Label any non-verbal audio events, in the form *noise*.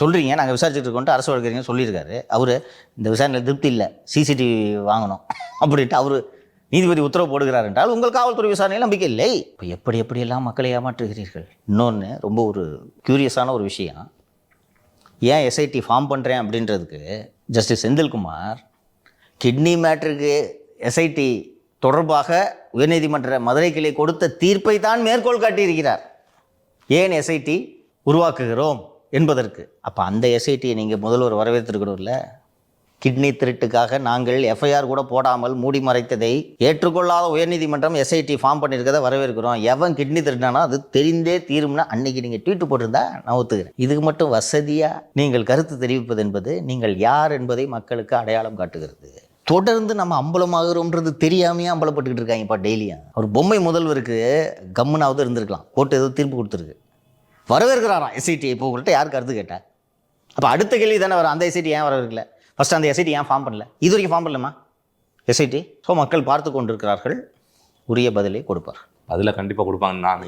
சொல்கிறீங்க நாங்கள் விசாரிச்சுட்டு இருக்கோம்ட்டு அரசு வழக்கறிஞர் சொல்லியிருக்காரு. அவர் இந்த விசாரணையில் திருப்தி இல்லை சிசிடிவி வாங்கணும் *laughs* அப்படின்ட்டு அவர் நீதிபதி உத்தரவு போடுகிறார் என்றால் உங்கள் காவல்துறை விசாரணையில் நம்பிக்கை இல்லை. இப்போ எப்படி எப்படியெல்லாம் மக்களை ஏமாற்றுகிறீர்கள்? இன்னொன்று ரொம்ப ஒரு க்யூரியஸான ஒரு விஷயம். ஏன் எஸ்ஐடி ஃபார்ம் பண்ணுறேன் அப்படின்றதுக்கு ஜஸ்டிஸ் செந்தில்குமார் கிட்னி மேட்ருக்கு எஸ்ஐடி தொடர்பாக உயர்நீதிமன்ற மதுரை கிளை கொடுத்த தீர்ப்பை தான் மேற்கோள் காட்டியிருக்கிறார். ஏன் எஸ்ஐடி உருவாக்குகிறோம்? என்பதற்கு. அப்போ அந்த எஸ்ஐடியை நீங்கள் முதல்வர் வரவேற்றிருக்கணும்ல கிட்னி திருட்டுக்காக நாங்கள் எஃப்ஐஆர் கூட போடாமல் மூடி மறைத்ததை ஏற்றுக்கொள்ளாத உயர்நீதிமன்றம் எஸ்ஐடி ஃபார்ம் பண்ணியிருக்கதை வரவேற்கிறோம். எவன் கிட்னி திருட்டானோ அது தெரிந்தே தீரும்னா அன்னைக்கு நீங்கள் ட்வீட் போட்டிருந்தா நான் ஒத்துக்கிறேன். இதுக்கு மட்டும் வசதியாக நீங்கள் கருத்து தெரிவிப்பது என்பது நீங்கள் யார் என்பதை மக்களுக்கு அடையாளம் காட்டுகிறது. தொடர்ந்து நம்ம அம்பலமாகிறோம்ன்றது தெரியாமையே அம்பலப்பட்டுக்கிட்டு இருக்காங்கப்பா டெய்லியும் ஒரு பொம்மை முதல்வருக்கு கம்முனாவது இருந்திருக்கலாம். கோர்ட் ஏதோ தீர்ப்பு கொடுத்துருக்கு. வரவேற்கிறாராம் எஸ்ஐடி இப்போ உங்கள்கிட்ட யார் கருத்து கேட்டேன் அப்போ அடுத்த கேள்வி தானே வரும். அந்த எஸ்ஐடி ஏன் வரவேற்கல? ஃபஸ்ட் அந்த எஸ்ஐடி ஏன் ஃபார்ம் பண்ணல? இது வரைக்கும் ஃபார்ம் பண்ணலமா? எஸ்ஐடி ஸோ மக்கள் பார்த்து கொண்டிருக்கிறார்கள். உரிய பதிலை கொடுப்பார் அதில் கண்டிப்பாக கொடுப்பாங்க நான்